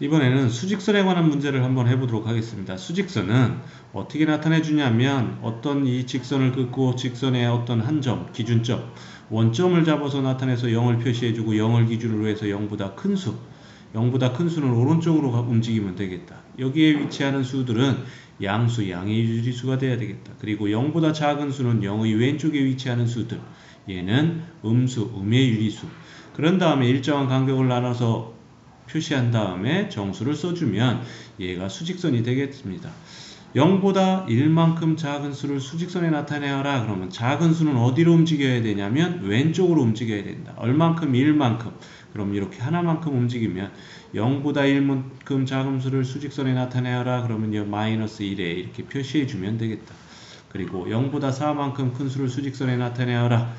이번에는 수직선에 관한 문제를 한번 해보도록 하겠습니다. 수직선은 어떻게 나타내 주냐면 어떤 이 직선을 긋고 직선의 어떤 한 점, 기준점, 원점을 잡아서 나타내서 0을 표시해주고 0을 기준으로 해서 0보다 큰 수, 0보다 큰 수는 오른쪽으로 가- 움직이면 되겠다. 여기에 위치하는 수들은 양수, 양의 유리수가 돼야 되겠다. 그리고 0보다 작은 수는 0의 왼쪽에 위치하는 수들, 얘는 음수, 음의 유리수. 그런 다음에 일정한 간격을 나눠서 표시한 다음에 정수를 써주면 얘가 수직선이 되겠습니다. 0보다 1만큼 작은 수를 수직선에 나타내어라. 그러면 작은 수는 어디로 움직여야 되냐면 왼쪽으로 움직여야 된다. 얼만큼? 1만큼. 그럼 이렇게 하나만큼 움직이면 0보다 1만큼 작은 수를 수직선에 나타내어라. 그러면 요 마이너스 1에 이렇게 표시해 주면 되겠다. 그리고 0보다 4만큼 큰 수를 수직선에 나타내어라.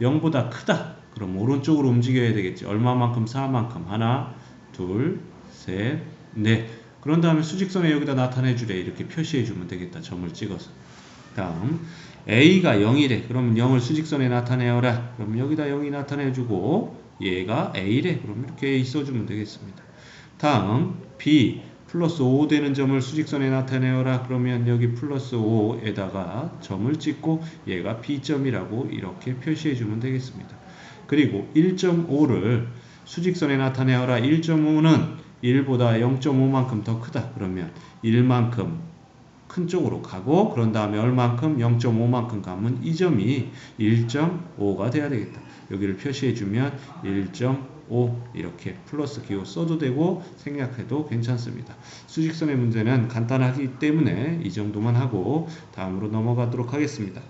0보다 크다. 그럼 오른쪽으로 움직여야 되겠지. 얼마만큼? 4만큼. 하나, 둘, 셋, 넷. 그런 다음에 수직선에 여기다 나타내 주래. 이렇게 표시해 주면 되겠다. 점을 찍어서. 다음 A가 0이래. 그러면 0을 수직선에 나타내어라. 그럼 여기다 0이 나타내 주고 얘가 A래. 그럼 이렇게 A 써주면 되겠습니다. 다음 B 플러스 5 되는 점을 수직선에 나타내어라. 그러면 여기 플러스 5에다가 점을 찍고 얘가 B점이라고 이렇게 표시해 주면 되겠습니다. 그리고 1.5를 수직선에 나타내어라. 1.5는 1보다 0.5만큼 더 크다. 그러면 1만큼 큰 쪽으로 가고 그런 다음에 얼만큼 0.5만큼 가면 이 점이 1.5가 돼야 되겠다. 여기를 표시해 주면 1.5 이렇게 플러스 기호 써도 되고 생략해도 괜찮습니다. 수직선의 문제는 간단하기 때문에 이 정도만 하고 다음으로 넘어가도록 하겠습니다.